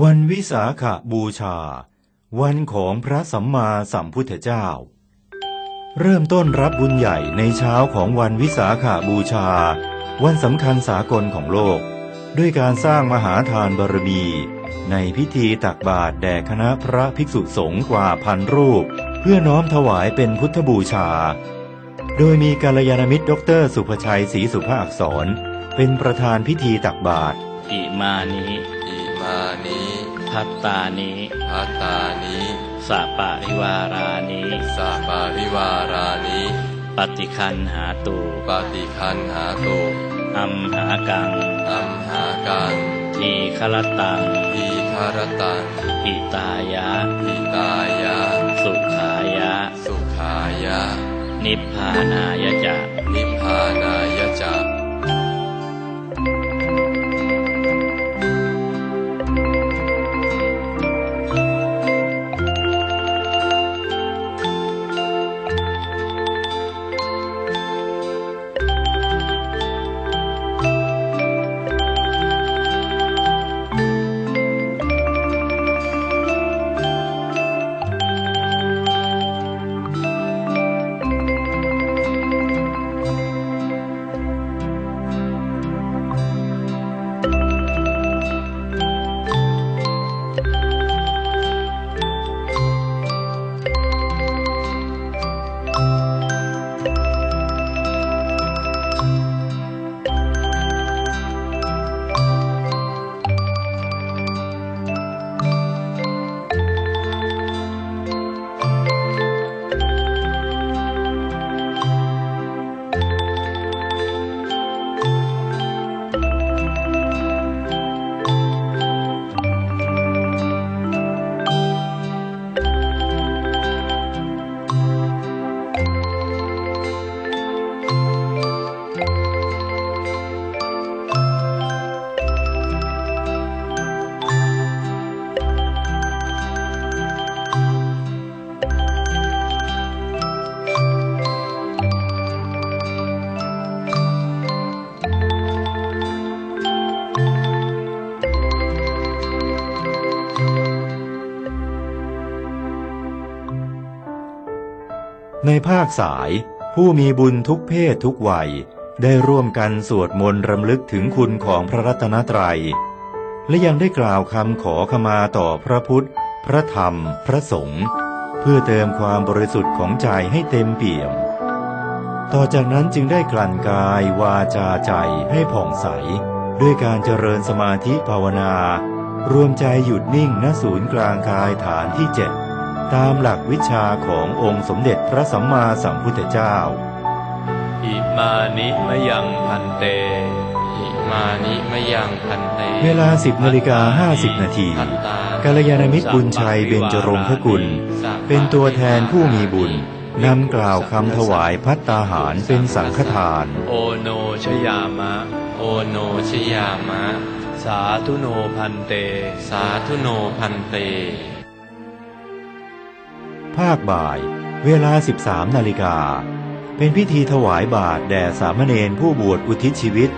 วันวิสาขบูชา วันของพระสัมมาสัมพุทธเจ้า เริ่มต้นรับบุญใหญ่ในเช้าของวันวิสาขบูชา วันสำคัญสากลของโลก ด้วยการสร้างมหาทานบารมี ในพิธีตักบาตรแด่คณะพระภิกษุสงฆ์กว่าพันรูป เพื่อน้อมถวายเป็นพุทธบูชา โดยมีกัลยาณมิตรดรสุภชัยศรีสุภาอักษร เป็นประธานพิธีตักบาตรอิมานิอิ มานิพัตตานิพัตตานิสัปะริวารานิสัปาริวารานิปฏิคันหาตุปฏิคันหาตุอัมหากังอัมหากังทีคลตังทีคารตังอิตายะอิตายะ สุขายะ สุขายะ นิพพานายะจะนิพพานายะจะ ในภาคสาย ผู้มีบุญทุกเพศทุกวัย ได้ร่วมกันสวดมนต์รำลึกถึงคุณของพระรัตนตรัย และยังได้กล่าวคำขอขมาต่อพระพุทธ พระธรรม พระสงฆ์เพื่อเติมความบริสุทธิ์ของใจให้เต็มเปี่ยม ต่อจากนั้นจึงได้กลั่นกายวาจาใจให้ผ่องใส ด้วยการเจริญสมาธิภาวนา รวมใจหยุดนิ่งณศูนย์กลางกายฐานที่เจ็ด ตามหลักวิชาขององค์สมเด็จพระสัมมาสัมพุทธเจ้า อิมานิมะยังพันเต อิมานิมะยังพันเต เวลา10นาฬิกา50นาทีพัตตากัลยาณมิตรบุญชัยเบญจรงคกุล เป็นตัวแทนผู้มีบุญนำกล่าวคำถวายพัตตาหารเป็นสังฆทาน โอโนชยามะ โอโนชยามะ สาธุโนพันเต สาธุโนพันเต ภาคบ่าย เวลา 13 นาฬิกา เป็นพิธีถวายบาตรแด่สามเณรผู้บวชอุทิศชีวิต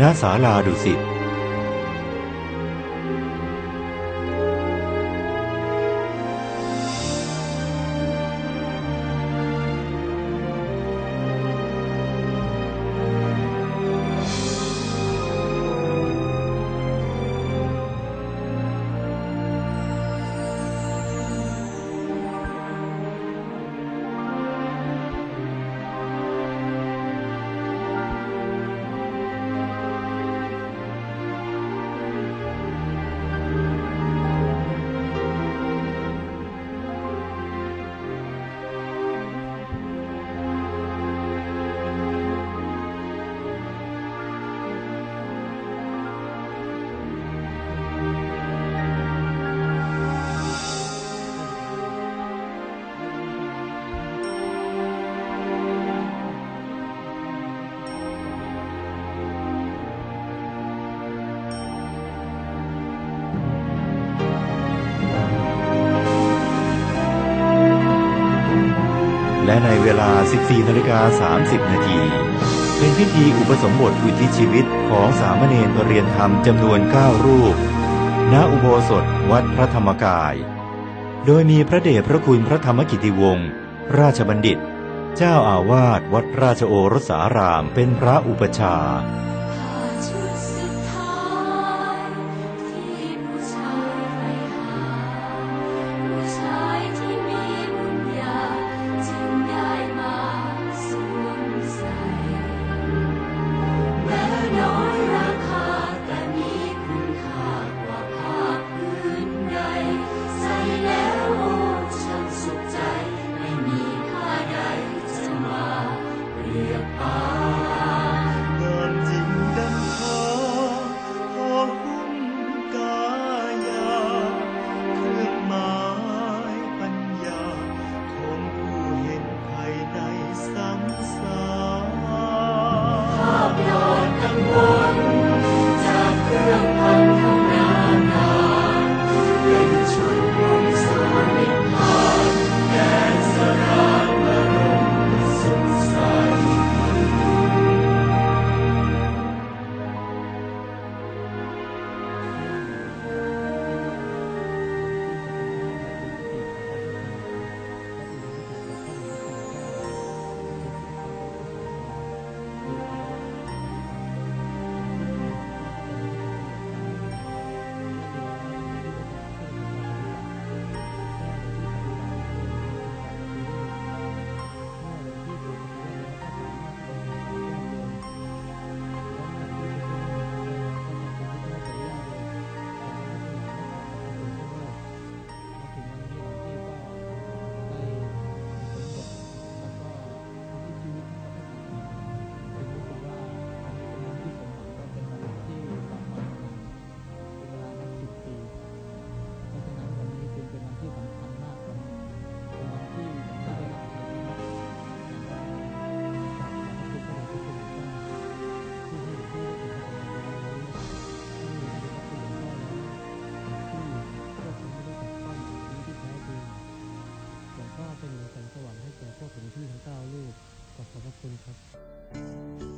ณ ศาลาดุสิต และในเวลา 14นาฬิกา30 นาที เป็นพิธีอุปสมบทอุทิศชีวิตของสามเณรปรเรียนธรรมจำนวน 9 รูป ณ อุโบสถวัดพระธรรมกาย โดยมีพระเดชพระคุณพระธรรมกิติวงศ์ ราชบัณฑิต เจ้าอาวาสวัดราชโอรสารามเป็นพระอุปชา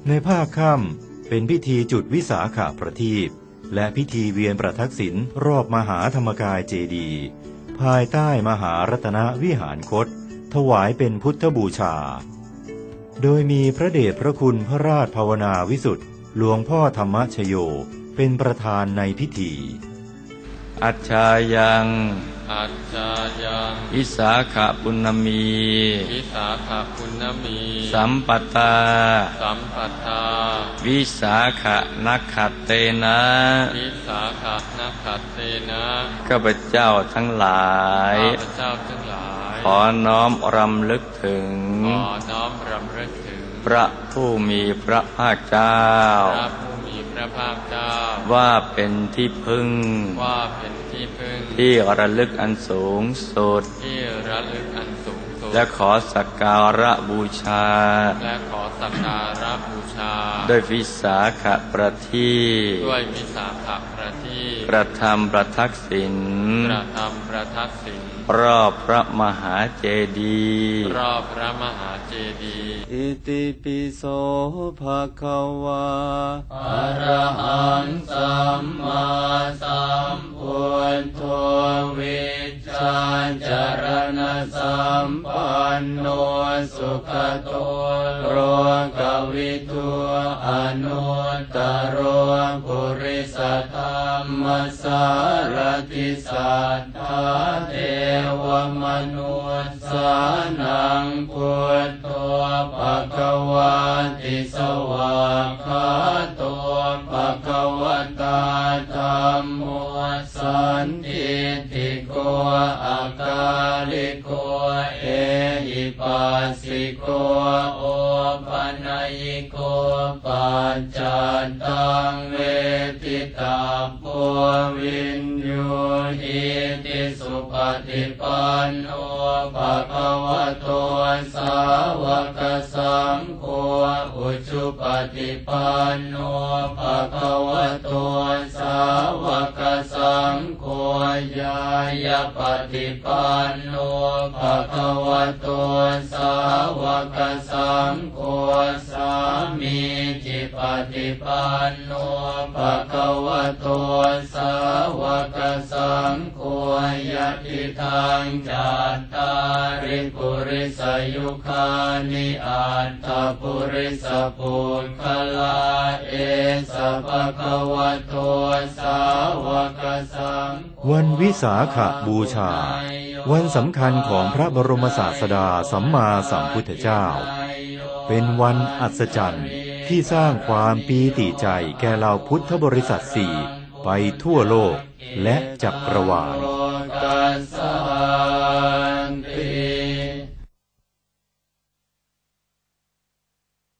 ในภาคค่ำเป็นพิธีจุดวิสาขาประทีปและพิธีเวียนประทักษิณรอบมหาธรรมกายเจดีย์ภายใต้มหารัตนวิหารคต ถวายเป็นพุทธบูชา โดยมีพระเดชพระคุณพระราชภาวนาวิสุทธ์หลวงพ่อธรรมชโย เป็นประธานในพิธี อัจฉายัง อัจจายังวิสาขปุณมีวิสาขคุณมี สัมปตา สัมปทาวิสาขนักขัดเตนะวิสาขานักขัตเตนะข้าพเจ้าทั้งหลายข้าพเจ้าทั้งหลาย ขอน้อมรำลึกถึง ขอน้อมรำลึกถึง พระผู้มีพระภาคเจ้าพระผู้มีพระภาคเจ้า ว่าเป็นที่พึ่งว่าเป็น ที่พึ่ง ที่ระลึกอันสูงสุด ที่ระลึกอันสูงสุด และขอสักการะบูชา และขอสักการะบูชา ด้วยวิสาขประทีปด้วยวิสาขประทีปกระทำประทักษิณกระทำประทักษิณรอบพระมหาเจดีย์รอบพระมหาเจดีย์อิติปิโสภะคะวาอะระหังสัมมาสัม พุทวิชชาจรณสัมปันโนสุขโตโรกวิทูอนุตตโรปุริสธรรมสารติสัทธาเทวมนุษสานังพุทโธภะคะวาติสวากขาโตภะควตาธัมโม สันติติโกอาคาลิโกเอหิปัสสิโกโอปัญญิโกปัจจันตังเวทิตาโพวินโยหิติสุปฏิปันโนภะคะวะโตสาวกสังโฆอุชุปฏิปันโนภะคะวะโตสาวก ยายาปฏิปันโนภะคะวะโตสาวกสังโฆสามีจิปฏิปันโนภะคะวะโตสาวกสังโฆยะติทางจัตตาริปุ ริสยุคานิอัตปุริสปุคคลาเอสภะคะวะโตสาวกสังวันวิสาขบูชา วันสำคัญของพระบรมศาสดาสัมมาสัมพุทธเจ้า เป็นวันอัศจรรย์ที่สร้างความปีติใจแก่เหล่าพุทธบริษัทสี่ไปทั่วโลกและจักรวาล